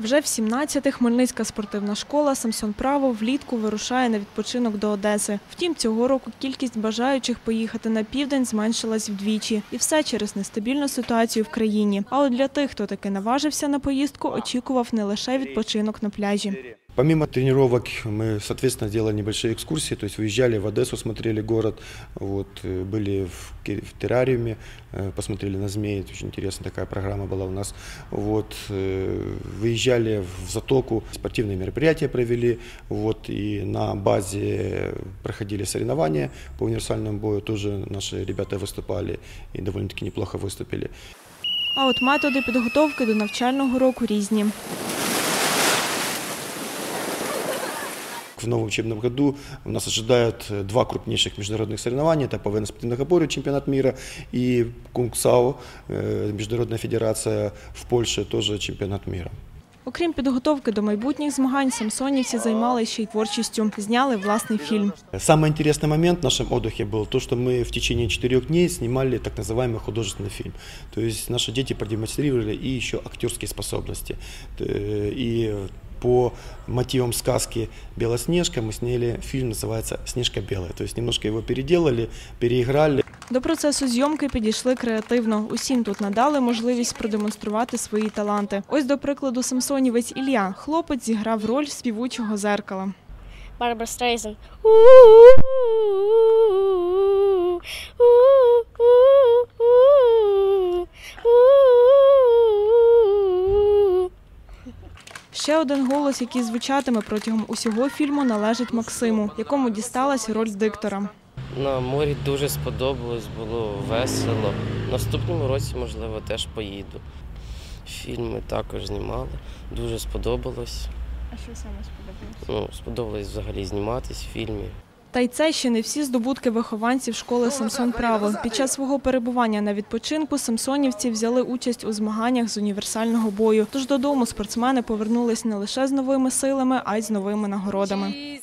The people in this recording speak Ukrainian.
Вже в 17-ти Хмельницька спортивна школа Самсон Право влітку вирушає на відпочинок до Одеси. Втім, цього року кількість бажаючих поїхати на південь зменшилась вдвічі. І все через нестабільну ситуацію в країні. А от для тих, хто таки наважився на поїздку, очікував не лише відпочинок на пляжі. Помимо тренировок мы, соответственно, делали небольшие экскурсии, то есть выезжали в Одессу, смотрели город, вот, э, были в, ки- в террариуме, э, посмотрели на змеи, это очень интересная такая программа была у нас, вот, э, выезжали в Затоку, спортивные мероприятия провели, вот, и на базе проходили соревнования по универсальному бою, тоже наши ребята выступали и довольно-таки неплохо выступили. А от методи підготовки до навчального року різні. В новом учебном году у нас ожидают э, два крупнейших международных соревнования. Это по военно-спортивному опору чемпионат мира и Кунгсау, э, международная федерация в Польше, тоже чемпионат мира. Окрім підготовки до майбутніх змагань, самсонівці займалися ще й творчістю. Зняли власний фільм. Самый интересный момент в нашем отдыхе был то, что мы в течение четырех дней снимали так называемый художественный фильм. То есть наши дети продемонстрировали и еще актерские способности. Э, И по мотивам сказки «Белоснежка» мы сняли фильм, называется «Снежка белая». То есть немножко его переделали, переиграли. До процесу зйомки підійшли креативно. Усім тут надали можливість продемонструвати свої таланти. Ось, до прикладу, самсонівець Ілля. Хлопець зіграв роль співучого зеркала. Barbara Streisand. Ще один голос, який звучатиме протягом усього фільму, належить Максиму, якому дісталась роль диктора. На морі дуже сподобалось, було весело. Наступному році, можливо, теж поїду. Фільми також знімали, дуже сподобалось. А що саме сподобалось? Ну, сподобалось взагалі зніматись в фільмі. Та й це ще не всі здобутки вихованців школи Самсон Право. Під час свого перебування на відпочинку самсонівці взяли участь у змаганнях з універсального бою. Тож додому спортсмени повернулись не лише з новими силами, а й з новими нагородами.